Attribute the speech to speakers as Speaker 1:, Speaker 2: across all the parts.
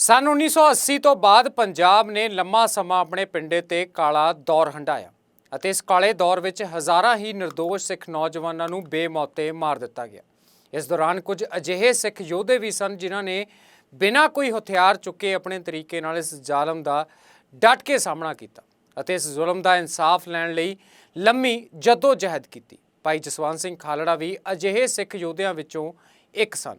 Speaker 1: ਸਨ 1980 ਤੋਂ ਬਾਅਦ ਪੰਜਾਬ ਨੇ ਲੰਮਾ ਸਮਾਂ ਆਪਣੇ ਪਿੰਡੇ ਤੇ ਕਾਲਾ ਦੌਰ ਹੰਢਾਇਆ ਅਤੇ ਇਸ ਕਾਲੇ ਦੌਰ ਵਿੱਚ ਹਜ਼ਾਰਾਂ ਹੀ નિર્ਦੋਸ਼ ਸਿੱਖ ਨੌਜਵਾਨਾਂ ਨੂੰ ਬੇਮੌਤੇ ਮਾਰ ਦਿੱਤਾ ਗਿਆ। ਇਸ ਦੌਰਾਨ ਕੁਝ ਅਜਿਹੇ ਸਿੱਖ ਯੋਧੇ ਵੀ ਸਨ ਜਿਨ੍ਹਾਂ ਨੇ ਬਿਨਾਂ ਕੋਈ ਹਥਿਆਰ ਚੁੱਕੇ ਆਪਣੇ ਤਰੀਕੇ ਨਾਲ ਇਸ ਜ਼ਾਲਮ ਦਾ ਡਟ ਕੇ ਸਾਹਮਣਾ ਕੀਤਾ ਅਤੇ ਇਸ ਜ਼ੁਲਮ ਦਾ ਇਨਸਾਫ ਲੈਣ ਲਈ ਲੰਮੀ ਜਹਿਦ ਕੀਤੀ। ਭਾਈ ਜਸਵੰਤ ਸਿੰਘ ਖਾਲੜਾ ਵੀ ਅਜਿਹੇ ਸਿੱਖ ਯੋਧਿਆਂ ਵਿੱਚੋਂ ਇੱਕ ਸਨ।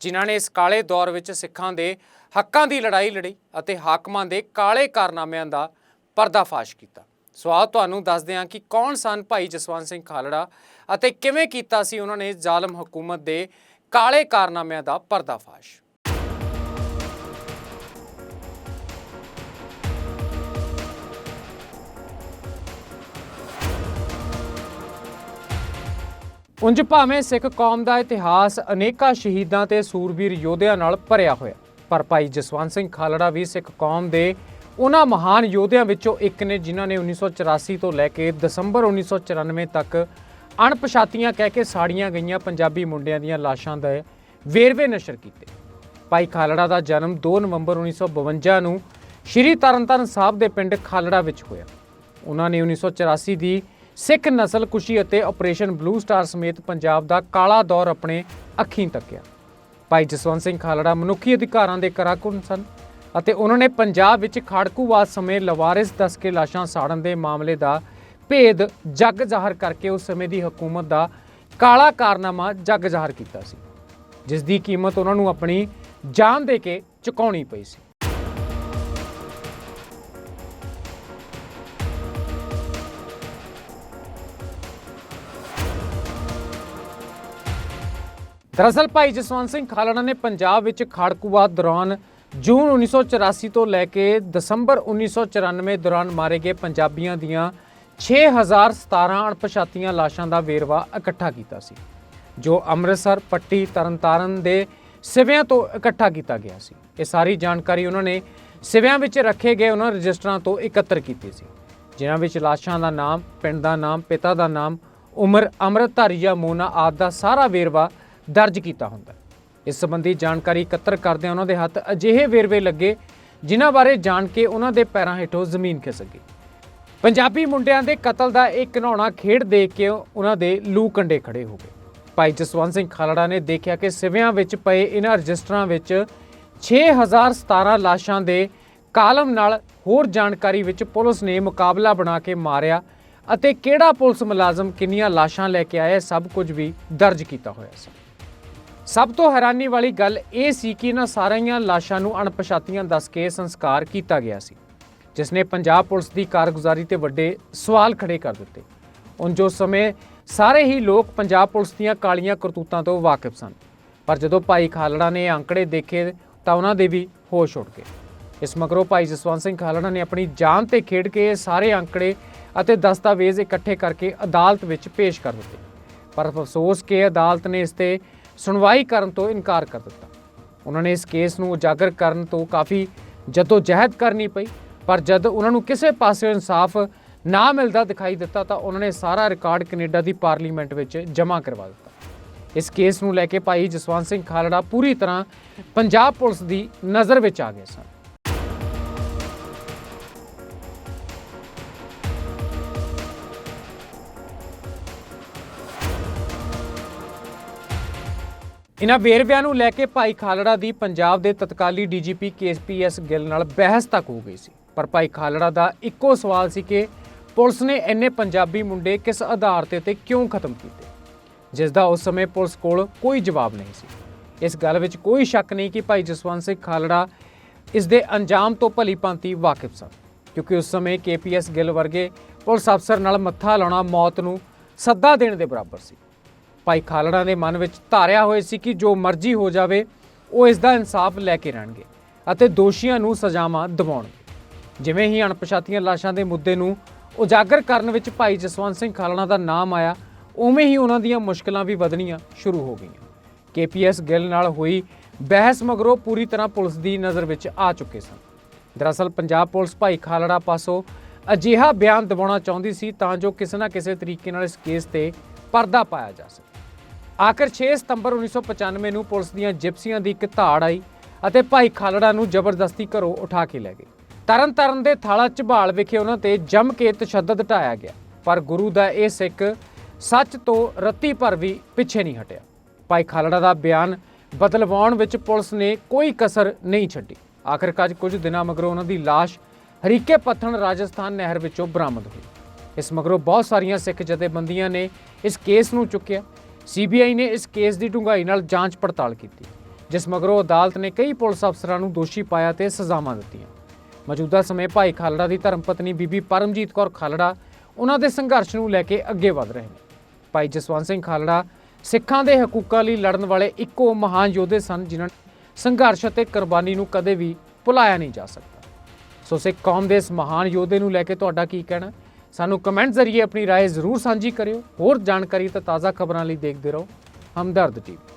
Speaker 1: ਜਿਨ੍ਹਾਂ ਨੇ ਇਸ ਕਾਲੇ ਦੌਰ ਵਿੱਚ ਸਿੱਖਾਂ ਦੇ ਹੱਕਾਂ ਦੀ ਲੜਾਈ ਲੜੀ ਅਤੇ ਹਾਕਮਾਂ ਦੇ ਕਾਲੇ ਕਾਰਨਾਮਿਆਂ ਦਾ ਪਰਦਾਫਾਸ਼ ਕੀਤਾ। ਸੋ ਆਓ ਤੁਹਾਨੂੰ ਦੱਸਦੇ ਹਾਂ ਕਿ ਕੌਣ ਸਨ ਭਾਈ ਜਸਵੰਤ ਸਿੰਘ ਖਾਲੜਾ ਅਤੇ ਕਿਵੇਂ ਕੀਤਾ ਸੀ ਉਹਨਾਂ ਨੇ ਜ਼ਾਲਮ ਹਕੂਮਤ ਦੇ ਕਾਲੇ ਕਾਰਨਾਮਿਆਂ ਦਾ ਪਰਦਾਫਾਸ਼? ਉਂਝ ਭਾਵੇਂ ਸਿੱਖ ਕੌਮ ਦਾ ਇਤਿਹਾਸ ਅਨੇਕਾਂ ਸ਼ਹੀਦਾਂ ਤੇ ਸੂਰਬੀਰ ਯੋਧਿਆਂ ਨਾਲ ਭਰਿਆ ਹੋਇਆ। ਪਰ ਭਾਈ ਜਸਵੰਤ ਸਿੰਘ ਖਾਲੜਾ ਵੀ ਸਿੱਖ ਕੌਮ ਦੇ ਉਹਨਾਂ ਮਹਾਨ ਯੋਧਿਆਂ ਵਿੱਚੋਂ ਇੱਕ ਨੇ, ਜਿਨ੍ਹਾਂ ਨੇ 1984 ਤੋਂ ਲੈ ਕੇ ਦਸੰਬਰ 1994 ਤੱਕ ਅਣਪਛਾਤੀਆਂ ਕਹਿ ਕੇ ਸਾੜੀਆਂ ਗਈਆਂ ਪੰਜਾਬੀ ਮੁੰਡਿਆਂ ਦੀਆਂ ਲਾਸ਼ਾਂ ਦੇ ਵੇਰਵੇ ਨਸ਼ਰ ਕੀਤੇ। ਭਾਈ ਖਾਲੜਾ ਦਾ ਜਨਮ 2 ਨਵੰਬਰ 1952 ਨੂੰ ਸ਼੍ਰੀ ਤਰਨਤਾਰਨ ਸਾਹਿਬ ਦੇ ਪਿੰਡ ਖਾਲੜਾ ਵਿੱਚ ਹੋਇਆ। ਉਹਨਾਂ ਨੇ 1984 ਦੀ ਸਿੱਖ ਨਸਲ ਕੁਸ਼ੀ ਅਤੇ ਆਪਰੇਸ਼ਨ ਬਲੂ ਸਟਾਰ ਸਮੇਤ ਪੰਜਾਬ ਦਾ ਕਾਲਾ ਦੌਰ ਆਪਣੇ ਅੱਖੀਂ ਤੱਕਿਆ ਭਾਈ ਜਸਵੰਤ ਸਿੰਘ ਖਾਲੜਾ ਮਨੁੱਖੀ ਅਧਿਕਾਰਾਂ ਦੇ ਕਰਾਕੁਨ ਸਨ ਅਤੇ ਉਹਨਾਂ ਨੇ ਪੰਜਾਬ ਵਿੱਚ ਖਾੜਕੂਵਾਦ ਸਮੇਂ ਲਵਾਰਿਸ ਦੱਸ ਕੇ ਲਾਸ਼ਾਂ ਸਾੜਨ ਦੇ ਮਾਮਲੇ ਦਾ ਭੇਦ ਜੱਗ ਜ਼ਾਹਰ ਕਰਕੇ ਉਸ ਸਮੇਂ ਦੀ ਹਕੂਮਤ ਦਾ ਕਾਲਾ ਕਾਰਨਾਮਾ ਜੱਗ ਜ਼ਾਹਰ ਕੀਤਾ ਸੀ, ਜਿਸ ਦੀ ਕੀਮਤ ਉਹਨਾਂ ਨੂੰ ਆਪਣੀ ਜਾਨ ਦੇ ਕੇ ਚੁਕਾਉਣੀ ਪਈ ਸੀ। ਦਰਅਸਲ ਭਾਈ ਜਸਵੰਤ ਸਿੰਘ ਖਾਲੜਾ ਨੇ ਪੰਜਾਬ ਵਿੱਚ ਖਾੜਕੂਵਾਦ ਦੌਰਾਨ ਜੂਨ 1984 ਤੋਂ ਲੈ ਕੇ ਦਸੰਬਰ 1994 ਦੌਰਾਨ ਮਾਰੇ ਗਏ ਪੰਜਾਬੀਆਂ ਦੀਆਂ 6017 ਅਣਪਛਾਤੀਆਂ ਲਾਸ਼ਾਂ ਦਾ ਵੇਰਵਾ ਇਕੱਠਾ ਕੀਤਾ ਸੀ, ਜੋ ਅੰਮ੍ਰਿਤਸਰ, ਪੱਟੀ, ਤਰਨਤਾਰਨ ਦੇ ਸਿਵਿਆਂ ਤੋਂ ਇਕੱਠਾ ਕੀਤਾ ਗਿਆ ਸੀ। ਇਹ ਸਾਰੀ ਜਾਣਕਾਰੀ ਉਹਨਾਂ ਨੇ ਸਿਵਿਆਂ ਵਿੱਚ ਰੱਖੇ ਗਏ ਉਹਨਾਂ ਰਜਿਸਟਰਾਂ ਤੋਂ ਇਕੱਤਰ ਕੀਤੀ ਸੀ, ਜਿਨ੍ਹਾਂ ਵਿੱਚ ਲਾਸ਼ਾਂ ਦਾ ਨਾਮ, ਪਿੰਡ ਦਾ ਨਾਮ, ਪਿਤਾ ਦਾ ਨਾਮ, ਉਮਰ, ਅੰਮ੍ਰਿਤਧਾਰੀ ਜਾਂ ਮੋਨਾ ਆਦਿ ਦਾ ਸਾਰਾ ਵੇਰਵਾ ਦਰਜ ਕੀਤਾ ਹੁੰਦਾ ਹੈ। ਇਸ ਸੰਬੰਧੀ ਜਾਣਕਾਰੀ ਇਕੱਤਰ ਕਰਦਿਆਂ ਉਹਨਾਂ ਦੇ ਹੱਥ ਅਜਿਹੇ ਵੇਰਵੇ ਲੱਗੇ, ਜਿਨ੍ਹਾਂ ਬਾਰੇ ਜਾਣ ਕੇ ਉਹਨਾਂ ਦੇ ਪੈਰਾਂ ਹੇਠੋਂ ਜ਼ਮੀਨ ਖਿਸਕ ਗਈ। ਪੰਜਾਬੀ ਮੁੰਡਿਆਂ ਦੇ ਕਤਲ ਦਾ ਇਹ ਘਿਨਾਉਣਾ ਖੇਡ ਦੇਖ ਕੇ ਉਹਨਾਂ ਦੇ ਲੂ ਕੰਡੇ ਖੜੇ ਹੋ ਗਏ। ਭਾਈ ਜਸਵੰਤ ਸਿੰਘ ਖਾਲੜਾ ਨੇ ਦੇਖਿਆ ਕਿ ਸਿਵਿਆਂ ਵਿੱਚ ਪਏ ਇਹਨਾਂ ਰਜਿਸਟਰਾਂ ਵਿੱਚ 6017 ਲਾਸ਼ਾਂ ਦੇ ਕਾਲਮ ਨਾਲ ਹੋਰ ਜਾਣਕਾਰੀ ਵਿੱਚ ਪੁਲਿਸ ਨੇ ਮੁਕਾਬਲਾ ਬਣਾ ਕੇ ਮਾਰਿਆ ਅਤੇ ਕਿਹੜਾ ਪੁਲਿਸ ਮੁਲਾਜ਼ਮ ਕਿੰਨੀਆਂ ਲਾਸ਼ਾਂ ਲੈ ਕੇ ਆਇਆ ਸਭ ਕੁਝ ਵੀ ਦਰਜ ਕੀਤਾ ਹੋਇਆ ਸੀ। ਸਭ ਤੋਂ ਹੈਰਾਨੀ ਵਾਲੀ ਗੱਲ ਇਹ ਸੀ ਕਿ ਇਹਨਾਂ ਸਾਰੀਆਂ ਲਾਸ਼ਾਂ ਨੂੰ ਅਣਪਛਾਤੀਆਂ ਦੱਸ ਕੇ ਸੰਸਕਾਰ ਕੀਤਾ ਗਿਆ ਸੀ, ਜਿਸ ਨੇ ਪੰਜਾਬ ਪੁਲਿਸ ਦੀ ਕਾਰਗੁਜ਼ਾਰੀ ਤੇ ਵੱਡੇ ਸਵਾਲ ਖੜੇ ਕਰ ਦਿੱਤੇ। ਉਨ ਜੋ ਸਮੇਂ ਸਾਰੇ ਹੀ ਲੋਕ ਪੰਜਾਬ ਪੁਲਿਸ ਦੀਆਂ ਕਾਲੀਆਂ ਕਰਤੂਤਾਂ ਤੋਂ ਵਾਕਿਫ ਸਨ, ਪਰ ਜਦੋਂ ਭਾਈ ਖਾਲੜਾ ਨੇ ਇਹ ਅੰਕੜੇ ਦੇਖੇ ਤਾਂ ਉਹਨਾਂ ਦੇ ਵੀ ਹੋਸ਼ ਉੱਡ ਗਏ। ਇਸ ਮਗਰੋਂ ਭਾਈ ਜਸਵੰਤ ਸਿੰਘ ਖਾਲੜਾ ਨੇ ਆਪਣੀ ਜਾਨ ਤੇ ਖੇਡ ਕੇ ਸਾਰੇ ਅੰਕੜੇ ਅਤੇ ਦਸਤਾਵੇਜ਼ ਇਕੱਠੇ ਕਰਕੇ ਅਦਾਲਤ ਵਿੱਚ ਪੇਸ਼ ਕਰ ਦਿੱਤੇ। ਪਰ ਅਫਸੋਸ ਕਿ ਅਦਾਲਤ ਨੇ ਇਸ ਤੇ ਸੁਣਵਾਈ ਕਰਨ ਤੋਂ ਇਨਕਾਰ ਕਰ ਦਿੱਤਾ। ਉਹਨਾਂ ਨੇ ਇਸ ਕੇਸ ਨੂੰ ਉਜਾਗਰ ਕਰਨ ਤੋਂ ਕਾਫੀ ਜਹਿਦ ਕਰਨੀ ਪਈ, ਪਰ ਜਦ ਉਹਨਾਂ ਨੂੰ ਕਿਸੇ ਪਾਸੇ ਇਨਸਾਫ ਨਾ ਮਿਲਦਾ ਦਿਖਾਈ ਦਿੱਤਾ ਤਾਂ ਉਹਨਾਂ ਨੇ ਸਾਰਾ ਰਿਕਾਰਡ ਕੈਨੇਡਾ ਦੀ ਪਾਰਲੀਮੈਂਟ ਵਿੱਚ ਜਮ੍ਹਾਂ ਕਰਵਾ ਦਿੱਤਾ। ਇਸ ਕੇਸ ਨੂੰ ਲੈ ਕੇ ਭਾਈ ਜਸਵੰਤ ਸਿੰਘ ਖਾਲੜਾ ਪੂਰੀ ਤਰ੍ਹਾਂ ਪੰਜਾਬ ਪੁਲਿਸ ਦੀ ਨਜ਼ਰ ਵਿੱਚ ਆ ਗਏ ਸਨ। ਇਨ੍ਹਾਂ ਵੇਰਵਿਆਂ ਨੂੰ ਲੈ ਕੇ ਭਾਈ ਖਾਲੜਾ ਦੀ ਪੰਜਾਬ ਦੇ ਤਤਕਾਲੀ ਡੀਜੀਪੀ ਕੇਪੀਐਸ ਗਿੱਲ ਨਾਲ ਬਹਿਸ ਤੱਕ ਹੋ ਗਈ ਸੀ। ਪਰ ਭਾਈ ਖਾਲੜਾ ਦਾ ਇੱਕੋ ਸਵਾਲ ਸੀ ਕਿ ਪੁਲਿਸ ਨੇ ਇੰਨੇ ਪੰਜਾਬੀ ਮੁੰਡੇ ਕਿਸ ਆਧਾਰ ਤੇ ਤੇ ਕਿਉਂ ਖਤਮ ਕੀਤੇ? ਜਿਸ ਦਾ ਉਸ ਸਮੇਂ ਪੁਲਿਸ ਕੋਲ ਕੋਈ ਜਵਾਬ ਨਹੀਂ ਸੀ। ਇਸ ਗੱਲ ਵਿੱਚ ਕੋਈ ਸ਼ੱਕ ਨਹੀਂ ਕਿ ਭਾਈ ਜਸਵੰਤ ਸਿੰਘ ਖਾਲੜਾ ਇਸ ਦੇ ਅੰਜਾਮ ਤੋਂ ਭਲੀ ਭਾਂਤੀ ਵਾਕਿਫ ਸਨ, ਕਿਉਂਕਿ ਉਸ ਸਮੇਂ ਕੇਪੀਐਸ ਗਿੱਲ ਵਰਗੇ ਪੁਲਿਸ ਅਫਸਰ ਨਾਲ ਮੱਥਾ ਲਾਉਣਾ ਮੌਤ ਨੂੰ ਸੱਦਾ ਦੇਣ ਦੇ ਬਰਾਬਰ ਸੀ। ਭਾਈ ਖਾਲੜਾ ਦੇ ਮਨ ਵਿੱਚ ਧਾਰਿਆ ਹੋਏ ਸੀ ਕਿ ਜੋ ਮਰਜ਼ੀ ਹੋ ਜਾਵੇ, ਉਹ ਇਸ ਦਾ ਇਨਸਾਫ ਲੈ ਕੇ ਰਹਿਣਗੇ ਅਤੇ ਦੋਸ਼ੀਆਂ ਨੂੰ ਸਜ਼ਾਵਾਂ ਦਿਵਾਉਣਗੇ। ਜਿਵੇਂ ਹੀ ਅਣਪਛਾਤੀਆਂ ਲਾਸ਼ਾਂ ਦੇ ਮੁੱਦੇ ਨੂੰ ਉਜਾਗਰ ਕਰਨ ਵਿੱਚ ਭਾਈ ਜਸਵੰਤ ਸਿੰਘ ਖਾਲੜਾ ਦਾ ਨਾਮ ਆਇਆ, ਉਵੇਂ ਹੀ ਉਹਨਾਂ ਦੀਆਂ ਮੁਸ਼ਕਲਾਂ ਵੀ ਵਧਣੀਆਂ ਸ਼ੁਰੂ ਹੋ ਗਈਆਂ। ਕੇਪੀਐਸ ਗਿੱਲ ਨਾਲ ਹੋਈ ਬਹਿਸ ਮਗਰੋਂ ਪੂਰੀ ਤਰ੍ਹਾਂ ਪੁਲਿਸ ਦੀ ਨਜ਼ਰ ਵਿੱਚ ਆ ਚੁੱਕੇ ਸਨ। ਦਰਅਸਲ ਪੰਜਾਬ ਪੁਲਿਸ ਭਾਈ ਖਾਲੜਾ ਪਾਸੋਂ ਅਜਿਹਾ ਬਿਆਨ ਦਿਵਾਉਣਾ ਚਾਹੁੰਦੀ ਸੀ ਤਾਂ ਜੋ ਕਿਸੇ ਨਾ ਕਿਸੇ ਤਰੀਕੇ ਨਾਲ ਇਸ ਕੇਸ ਤੇ ਪਰਦਾ ਪਾਇਆ ਜਾ ਸਕੇ। ਆਖਰ 6 ਸਤੰਬਰ 1995 ਨੂੰ ਪੁਲਿਸ ਦੀਆਂ ਜਿਪਸੀਆਂ ਦੀ ਇੱਕ ਧਾੜ ਆਈ ਅਤੇ ਭਾਈ ਖਾਲੜਾ ਨੂੰ ਜ਼ਬਰਦਸਤੀ ਘਰੋਂ ਉਠਾ ਕੇ ਲੈ ਗਏ। ਤਰਨ ਤਾਰਨ ਦੇ ਥਾਲਾ ਝਬਾਲ ਵਿਖੇ ਉਹਨਾਂ ਤੇ ਜੰਮ ਕੇ ਤਸ਼ੱਦਦ ਢਾਇਆ ਗਿਆ, ਪਰ ਗੁਰੂ ਦਾ ਇਹ ਸਿੱਖ ਸੱਚ ਤੋਂ ਰੱਤੀ ਭਰ ਵੀ ਪਿੱਛੇ ਨਹੀਂ ਹਟਿਆ। ਭਾਈ ਖਾਲੜਾ ਦਾ ਬਿਆਨ ਬਦਲਵਾਉਣ ਵਿੱਚ ਪੁਲਿਸ ਨੇ ਕੋਈ ਕਸਰ ਨਹੀਂ ਛੱਡੀ। ਆਖਰਕਾਰ ਕੁਝ ਦਿਨਾਂ ਮਗਰੋਂ ਉਹਨਾਂ ਦੀ ਲਾਸ਼ ਹਰੀਕੇ ਪੱਥਣ ਰਾਜਸਥਾਨ ਨਹਿਰ ਵਿੱਚੋਂ ਬਰਾਮਦ ਹੋਈ। ਇਸ ਮਗਰੋਂ ਬਹੁਤ ਸਾਰੀਆਂ ਸਿੱਖ ਜਥੇਬੰਦੀਆਂ ਨੇ ਇਸ ਕੇਸ ਨੂੰ ਚੁੱਕਿਆ ਸੀਬੀਆਈ ਨੇ ਇਸ ਕੇਸ ਦੀ ਡੂੰਘਾਈ ਨਾਲ ਜਾਂਚ ਪੜਤਾਲ ਕੀਤੀ, ਜਿਸ ਮਗਰੋਂ ਅਦਾਲਤ ਨੇ ਕਈ ਪੁਲਿਸ ਅਫਸਰਾਂ ਨੂੰ ਦੋਸ਼ੀ ਪਾਇਆ ਤੇ ਸਜ਼ਾਵਾਂ ਦਿੱਤੀਆਂ। ਮੌਜੂਦਾ ਸਮੇਂ ਭਾਈ ਖਾਲੜਾ ਦੀ ਧਰਮ ਪਤਨੀ ਬੀਬੀ ਪਰਮਜੀਤ ਕੌਰ ਖਾਲੜਾ ਉਹਨਾਂ ਦੇ ਸੰਘਰਸ਼ ਨੂੰ ਲੈ ਕੇ ਅੱਗੇ ਵਧ ਰਹੇ ਨੇ। ਭਾਈ ਜਸਵੰਤ ਸਿੰਘ ਖਾਲੜਾ ਸਿੱਖਾਂ ਦੇ ਹਕੂਕਾਂ ਲਈ ਲੜਨ ਵਾਲੇ ਇੱਕੋ ਮਹਾਨ ਯੋਧੇ ਸਨ ਜਿਨ੍ਹਾਂ ਸੰਘਰਸ਼ ਅਤੇ ਕੁਰਬਾਨੀ ਨੂੰ ਕਦੇ ਵੀ ਭੁਲਾਇਆ ਨਹੀਂ ਜਾ ਸਕਦਾ। ਸੋ ਸਿੱਖ ਕੌਮ ਦੇ ਇਸ ਮਹਾਨ ਯੋਧੇ ਨੂੰ ਲੈ ਕੇ ਤੁਹਾਡਾ ਕੀ ਕਹਿਣਾ? ਸਾਨੂੰ ਕਮੈਂਟ ਜ਼ਰੀਏ ਆਪਣੀ رائے ਜ਼ਰੂਰ ਸਾਂਝੀ ਕਰਿਓ ਹੋਰ ਜਾਣਕਾਰੀ ਤੇ ਤਾਜ਼ਾ ਖਬਰਾਂ ਲਈ ਦੇਖਦੇ ਰਹੋ ਹਮਦਰਦ ਟੀਵੀ